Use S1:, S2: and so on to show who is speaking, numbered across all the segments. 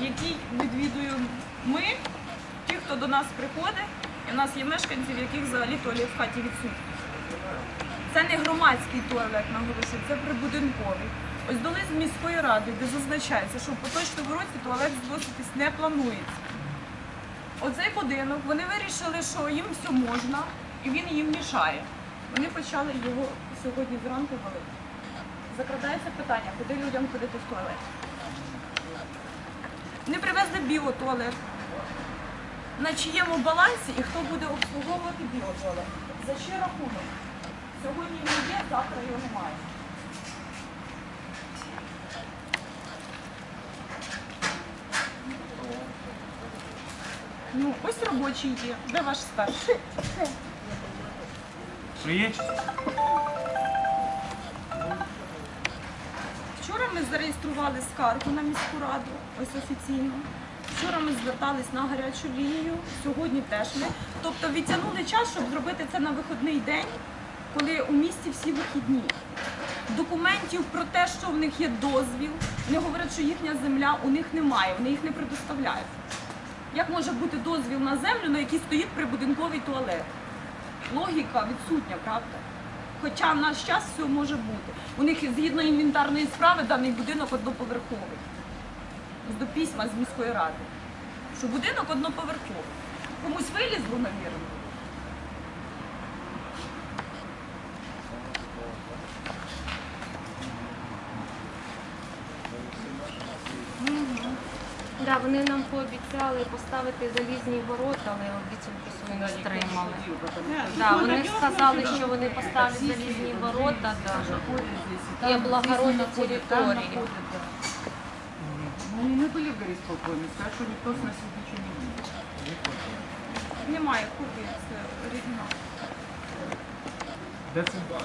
S1: який відвідуємо ми, ті, хто до нас приходить, і в нас є мешканці, в яких взагалі туалет в хаті відсутній. Це не громадський туалет, наголошую, це прибудинковий. Ось до лист міської ради, де зазначається, що в поточному році туалет зноситись не планується. Оцей будинок вони вирішили, що їм все можна, і він їм мішає. Вони почали його сьогодні зранку валити. Закрадається питання, куди людям ходити в туалет. Вони привезли біотуалет. На чиєму балансі і хто буде обслуговувати біотуалет? За що рахунок? Сьогодні він є, завтра його немає. Ну, ось робочий є. Де ваш старший?
S2: Приїдь.
S1: Вчора ми зареєстрували скаргу на міську раду, ось офіційно. Вчора ми звертались на гарячу лінію, сьогодні теж ми. Тобто відтягнули час, щоб зробити це на виходний день, коли у місті всі вихідні. Документів про те, що в них є дозвіл, вони говорять, що їхня земля у них немає, вони їх не предоставляють. Як може бути дозвіл на землю, на якій стоїть прибудинковий туалет? Логіка відсутня, правда? Хоча в наш час все може бути. У них згідно інвентарної справи даний будинок одноповерховий. До письма з міської ради. Що будинок одноповерховий. Комусь вилізло, навірно.
S3: Да, вони нам пообіцяли поставити залізні ворота, але обіцянки свою не стримали. Да, вони сказали, що вони поставлять залізні ворота да, і облагородять територію.
S4: Ну, мы были в горисполкоме, сказать, что никто сносить ничего не будет.
S1: Немає копії, це оригінал.
S2: Де це було?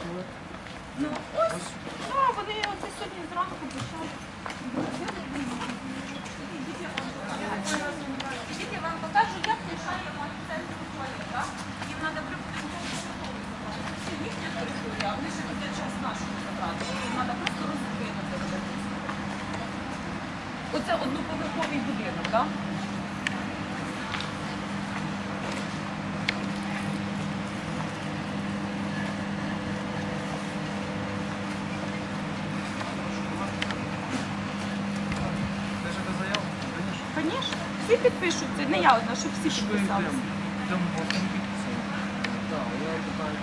S1: Ну, ось, а, вони оце сьогодні зранку почали. Оце одноповерховий будинок, так?
S2: Це це?
S1: Звісно. Всі підпишуть, це не я одна, щоб всі підписалися.
S5: Так, я питаю